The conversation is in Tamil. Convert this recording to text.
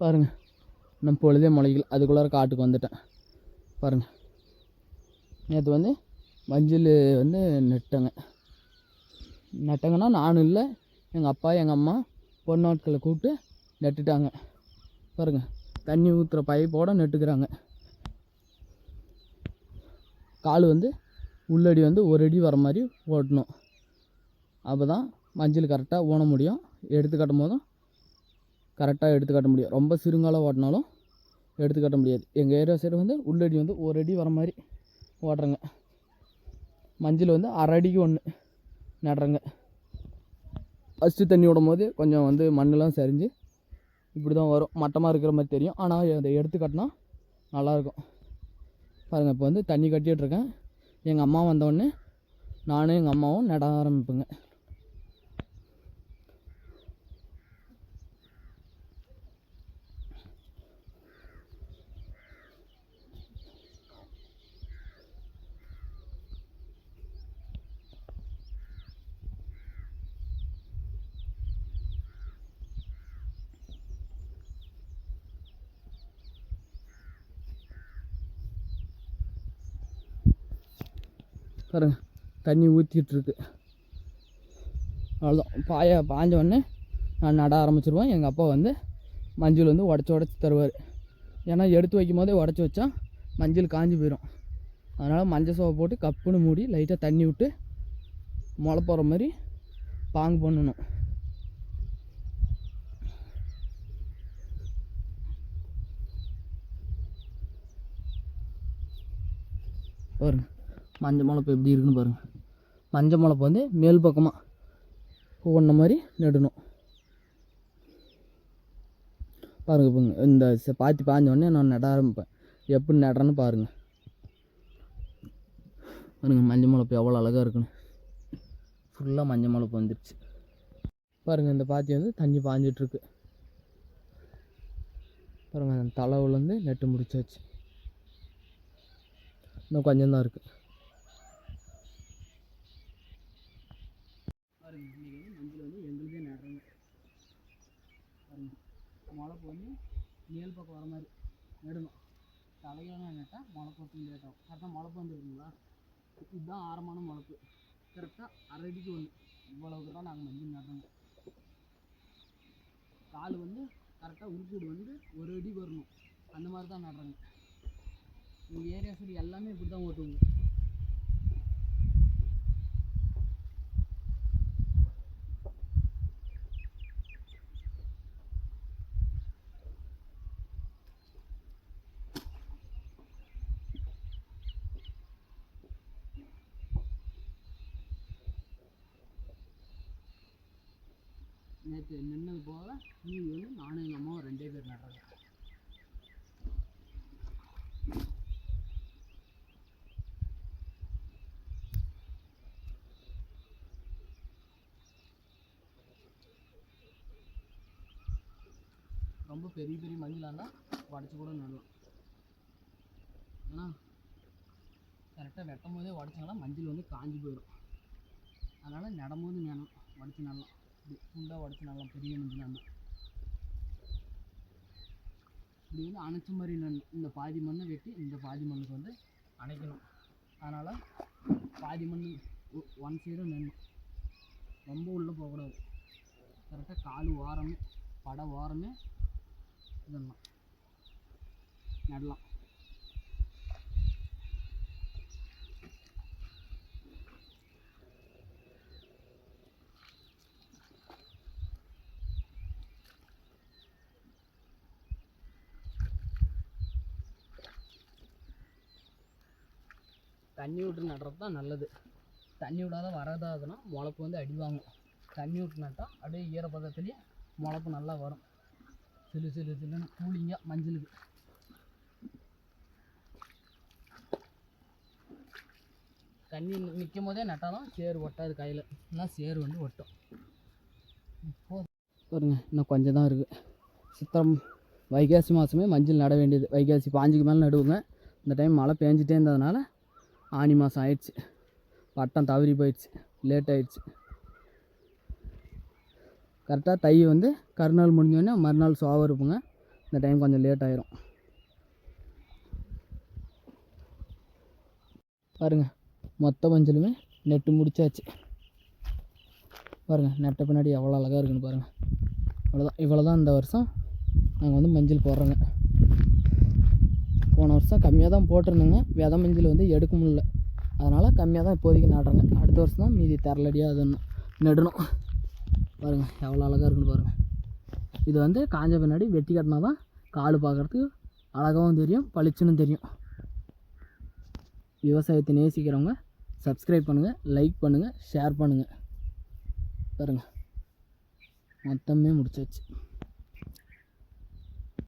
பாருங்கள் நம்ம பொழுதே முளைக்கல. அதுக்குள்ளார காட்டுக்கு வந்துட்டேன். பாருங்கள் நேற்று வந்து மஞ்சள் வந்து நெட்டங்க. நட்டங்கன்னா நானும் இல்லை எங்கள் அப்பா எங்கள் அம்மா பொண்ணாட்களை கூப்பிட்டு நட்டுட்டாங்க. பாருங்கள் தண்ணி ஊற்றுற பைப்போட நட்டுக்கிறாங்க. கால் வந்து உள்ளடி வந்து ஒரு அடி வர மாதிரி ஓட்டணும். அப்போ தான் மஞ்சள் கரெக்டாக ஊன முடியும். எடுத்து கட்டும் போதும் கரெக்டாக எடுத்து காட்ட முடியும் ரொம்ப சிறுங்காலம் ஓட்டினாலும் எடுத்து காட்ட முடியாது. எங்கள் ஏரியா சைடு வந்து உள்ளடி வந்து ஒரு அடி வர மாதிரி ஓடுறங்க மஞ்சள் வந்து அரை அடிக்கு ஒன்று நடுறங்க. ஃபஸ்ட்டு தண்ணி விடும் போது கொஞ்சம் வந்து மண்ணெலாம் சரிஞ்சு இப்படி தான் வரும். மட்டமாக இருக்கிற மாதிரி தெரியும். ஆனால் அதை எடுத்து கட்டினா நல்லாயிருக்கும். பாருங்கள் இப்போ வந்து தண்ணி கட்டிகிட்ருக்கேன் எங்கள் அம்மா வந்தோடனே நானும் எங்கள் அம்மாவும் நட ஆரம்பிப்பேங்க. பாருங்க தண்ணி ஊற்றிட்டுருக்கு அவ்வளோதான் பாய பாஞ்ச உடனே நான் நட ஆரம்பிச்சிருவேன். எங்கள் அப்பா வந்து மஞ்சள் வந்து உடச்சி உடச்சி தருவார். ஏன்னா எடுத்து வைக்கும் போதே உடச்சி வச்சா மஞ்சள் காஞ்சி போயிடும் அதனால் மஞ்சள் சோவை போட்டு கப்புன்னு மூடி லைட்டாக தண்ணி விட்டு முளை போகிற மாதிரி பாங்கு பண்ணணும். பாருங்க. மஞ்சள் முளைப்பு எப்படி இருக்குன்னு பாருங்கள் மஞ்சள் முளைப்பு வந்து மேல் பக்கமாக ஒன்றை மாதிரி நெடணும். பாருங்கள் இப்போ இந்த ச- பாத்தி பாஞ்சோடனே நான் நட ஆரம்பிப்பேன். எப்படி நடுறேன்னு பாருங்கள் பாருங்கள் மஞ்சள் முளைப்பு எவ்வளோ அழகாக இருக்குன்னு. ஃபுல்லாக மஞ்சள் முளைப்பு வந்துடுச்சு பாருங்கள் இந்த பாத்தி வந்து தண்ணி பாஞ்சிட்ருக்கு. பாருங்கள் அந்த தலைவுலேருந்து நெட்டு முடிச்சாச்சு. இன்னும் கொஞ்சம் தான் இருக்குது பாருங்க இன்னைக்கு வந்து மஞ்சள் வந்து எங்களுதே நடுறாங்க பாருங்க முளைப்பு வந்து மேல் பக்கம் வர மாதிரி நெடணும் தலையான நட்டால் முளைப்பு வந்து லேட் ஆகும் கரெக்டாக முளைப்பு வந்துருக்குங்களா இதுதான் ஆரமான முளைப்பு. கரெக்டாக அரை அடிக்கு ஒன்று இவ்வளவுக்கு தான் நாங்கள் மஞ்சள் நடுறோங்க கால் வந்து கரெக்டாக உருக்கூடு வந்து ஒரு அடி வரணும். அந்த மாதிரி தான் நடுறாங்க. எங்கள் ஏரியா சைடு எல்லாமே இப்படி தான் ஓட்டுவோங்க நேற்று நின்னது போக மீதி வந்து நானும் எங்கள் அம்மாவும் ரெண்டே பேர் நடுறாங்க ரொம்ப பெரிய பெரிய மஞ்சளாக இருந்தால் உடச்சி கூட நடலாம். ஆனால் கரெக்டாக வெட்டும் போதே உடச்சாலும் மஞ்சள் வந்து காஞ்சி போயிடும். அதனால் நடும்போது வேணும் உடச்சி நடலாம். ஃபுல்லாக உடச்சி நல்லா பெரிய மஞ்சளாக இருந்தால் இப்படி வந்து அணைச்ச மாதிரி நன் இந்த பாதி மண்ணை வெட்டி இந்த பாதி மண்ணுக்கு வந்து அணைக்கணும். அதனால் பாதி மண் ஒன் சைடும் நின்று ரொம்ப உள்ளே போகக்கூடாது. கரெக்டாக கால் ஓரமே படை ஓரமே இதெல்லாம் நடலாம். தண்ணி விட்டு நடுறது தான் நல்லது. தண்ணி விடாத வரதாதுன்னா முளப்பு வந்து அடி வாங்கும். தண்ணி விட்டு நட்டால் அப்படியே ஈரப்பதத்துலேயே முளப்பு நல்லா வரும். சிலு சிலு சிலுன்னு கூலிங்காக மஞ்சளுக்கு. தண்ணி நிற்கும் போதே நட்டாலும் சேறு ஒட்டாது கையில். இல்லை சேறு வந்து ஒட்டும். இப்போ பாருங்க இன்னும் கொஞ்சம் தான் இருக்குது சித்திரம் வைகாசி மாதமே மஞ்சள் நட வேண்டியது. வைகாசி பாஞ்சுக்கு மேலே நடுவுங்க. இந்த டைம் மழை பேஞ்சிட்டே இருந்ததுனால ஆனி மாதம் ஆயிடுச்சு. பட்டம் தவறி போயிடுச்சு. லேட் ஆயிடுச்சு. கரெக்டாக தை வந்து கருநாள் முடிஞ்சோடனே மறுநாள் சோவாக இருப்புங்க இந்த டைம் கொஞ்சம் லேட் ஆயிரும். பாருங்கள் மொத்த மஞ்சளுமே நெட்டு முடிச்சாச்சு. பாருங்கள் நெட்ட பின்னாடி எவ்வளோ அழகாக இருக்குன்னு பாருங்கள் அவ்வளோதான் இவ்வளோ தான் இந்த வருஷம் நாங்கள் வந்து மஞ்சள் போடுறோங்க. போன வருஷம் கம்மியாக தான் போட்டிருந்தேங்க. வித மஞ்சள் வந்து எடுக்க முடியல. அதனால் கம்மியாக தான் இப்போதைக்கு நடுறேங்க. அடுத்த வருஷம் தான் மீதி தரலடியாக அது நடணும். பாருங்கள் எவ்வளோ அழகாக இருக்குன்னு பாருங்கள் இது வந்து காஞ்ச பின்னாடி வெட்டி கட்டினா தான் கால் பார்க்குறதுக்கு அழகாகவும் தெரியும் பளிச்சுன்னு தெரியும். விவசாயத்தை நேசிக்கிறவங்க சப்ஸ்கிரைப் பண்ணுங்கள் லைக் பண்ணுங்கள் ஷேர் பண்ணுங்கள் பாருங்கள் மொத்தமே முடிச்சாச்சு.